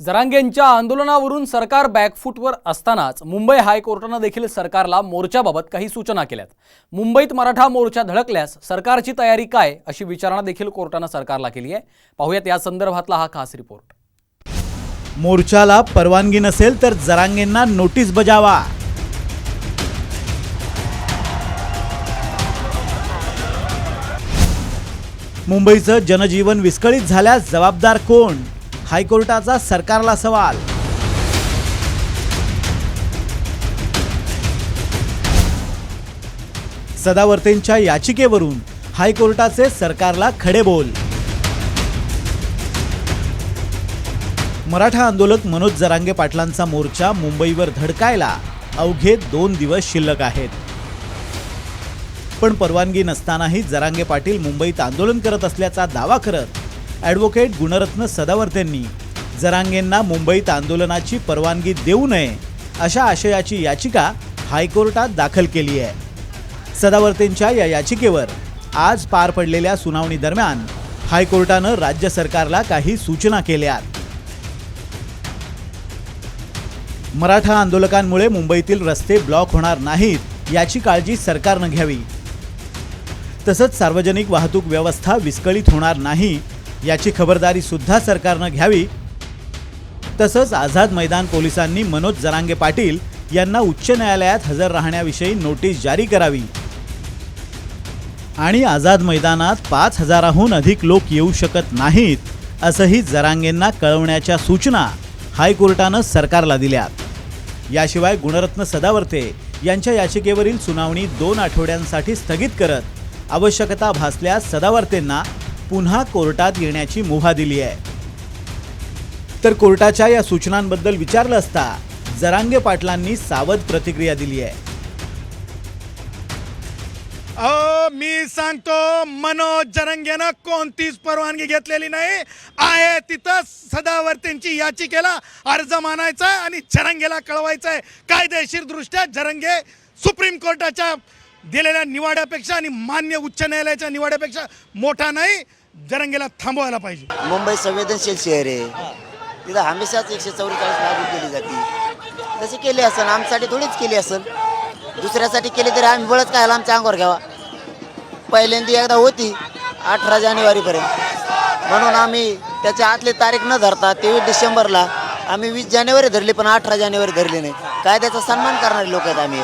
जरांगेंच्या आंदोलनावरून सरकार बॅकफूटवर असतानाच मुंबई हायकोर्टानं देखील सरकारला मोर्चाबाबत काही सूचना केल्यात. मुंबईत मराठा मोर्चा धडकल्यास सरकारची तयारी काय अशी विचारणा देखील कोर्टानं सरकारला केली आहे. पाहूयात या संदर्भातला हा खास रिपोर्ट. मोर्चाला परवानगी नसेल तर जरांगेंना नोटीस बजावा. मुंबईचं जनजीवन विस्कळीत झाल्यास जबाबदार कोण? हायकोर्टाचा सरकारला सवाल. सदावर्तेंच्या याचिकेवरून हायकोर्टाचे सरकारला खडे बोल मराठा आंदोलक मनोज जरांगे पाटलांचा मोर्चा मुंबईवर धडकायला अवघे दोन दिवस शिल्लक आहेत. पण परवानगी नसतानाही जरांगे पाटील मुंबईत आंदोलन करत असल्याचा दावा करत ॲडव्होकेट गुणरत्न सदावर्तेंनी जरांगेंना मुंबईत आंदोलनाची परवानगी देऊ नये अशा आशयाची याचिका हायकोर्टात दाखल केली आहे. सदावर्तेंच्या या याचिकेवर आज पार पडलेल्या सुनावणी दरम्यान हायकोर्टानं राज्य सरकारला काही सूचना केल्यात मराठा आंदोलकांमुळे मुंबईतील रस्ते ब्लॉक होणार नाहीत याची काळजी सरकारनं घ्यावी. तसंच सार्वजनिक वाहतूक व्यवस्था विस्कळीत होणार नाही याची खबरदारी सुद्धा सरकारनं घ्यावी. तसंच आझाद मैदान पोलिसांनी मनोज जरांगे पाटील यांना उच्च न्यायालयात हजर राहण्याविषयी नोटीस जारी करावी. आणि आझाद मैदानात पाच हजाराहून अधिक लोक येऊ शकत नाहीत असंही जरांगेंना कळवण्याच्या सूचना हायकोर्टानं सरकारला दिल्यात. याशिवाय गुणरत्न सदावर्ते यांच्या याचिकेवरील सुनावणी दोन आठवड्यांसाठी स्थगित करत आवश्यकता भासल्यास सदावर्तेंना पुन्हा कोर्टात येण्याची मुभा दिली आहे. तर कोर्टाच्या या सूचनांबद्दल विचारलं असता जरांगे पाटलांनी सावध प्रतिक्रिया दिली आहे. अहो मी सांगतो मनोज जरंगेनं कोणतीच परवानगी घेतलेली नाही. आहे तिथं सदावर्तींची याचिकेला अर्ज मानायचा आहे आणि जरंगेला कळवायचं आहे. कायदेशीर दृष्ट्या जरंगे सुप्रीम कोर्टाच्या दिलेल्या निवाड्यापेक्षा आणि मान्य उच्च न्यायालयाच्या निवाड्यापेक्षा मोठा नाही. जरंगेला थांबवायला पाहिजे. मुंबई संवेदनशील शहर आहे. तिथं हमेशाच एकशे चौवेचाळीस लागू केली जाते. तशी केली असेल आमच्यासाठी थोडीच केली असेल दुसऱ्यासाठी केली तरी आम्ही बळच काय आमच्या अंगावर घ्यावा. पहिल्यांदा एकदा होती अठरा जानेवारीपर्यंत. म्हणून आम्ही त्याच्या आतली तारीख न धरता तेवीस डिसेंबरला आम्ही वीस जानेवारी धरली पण अठरा जानेवारी धरली नाही. कायद्याचा सन्मान करणारे लोक आहेत आम्ही.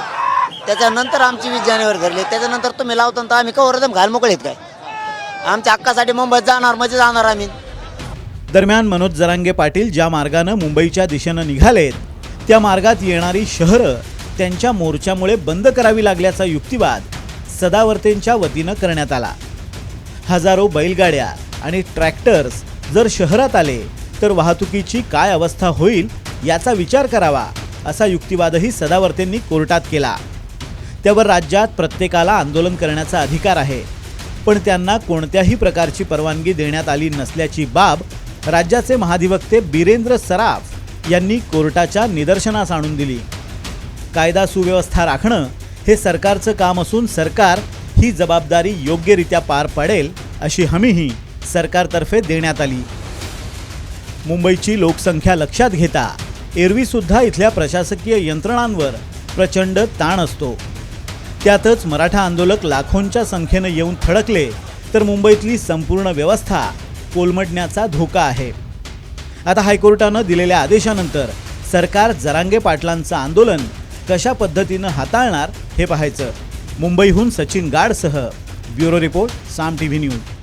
त्याच्यानंतर आमची वीस जानेवारी धरली त्याच्यानंतर तुम्ही लावता तर आम्ही कवर एकदम घालमोकळे आहेत काय? आमच्या हक्कासाठी मुंबईत जाणार म्हणजे जाणार आम्ही. दरम्यान मनोज जरांगे पाटील ज्या मार्गानं मुंबईच्या दिशेनं निघालेत त्या मार्गात येणारी शहरं त्यांच्या मोर्चामुळे बंद करावी लागल्याचा युक्तिवाद सदावर्तेंच्या वतीनं करण्यात आला. हजारो बैलगाड्या आणि ट्रॅक्टर्स जर शहरात आले तर वाहतुकीची काय अवस्था होईल याचा विचार करावा असा युक्तिवादही सदावर्तेंनी कोर्टात केला. त्यावर राज्यात प्रत्येकाला आंदोलन करण्याचा अधिकार आहे. पण त्यांना कोणत्याही प्रकारची परवानगी देण्यात आली नसल्याची बाब राज्याचे महाधिवक्ते बिरेंद्र सराफ यांनी कोर्टाच्या निदर्शनास आणून दिली. कायदा सुव्यवस्था राखणं हे सरकारचं काम असून सरकार ही जबाबदारी योग्यरित्या पार पाडेल अशी हमीही सरकारतर्फे देण्यात आली. मुंबईची लोकसंख्या लक्षात घेता एरवीसुद्धा इथल्या प्रशासकीय यंत्रणांवर प्रचंड ताण असतो. त्यातच मराठा आंदोलक लाखोंच्या संख्येनं येऊन थडकले तर मुंबईतली संपूर्ण व्यवस्था कोलमडण्याचा धोका आहे. आता हायकोर्टानं दिलेल्या आदेशानंतर सरकार जरांगे पाटलांचं आंदोलन कशा पद्धतीनं हाताळणार हे पाहायचं. मुंबईहून Sachin गाडसह bureau report Saam T V news.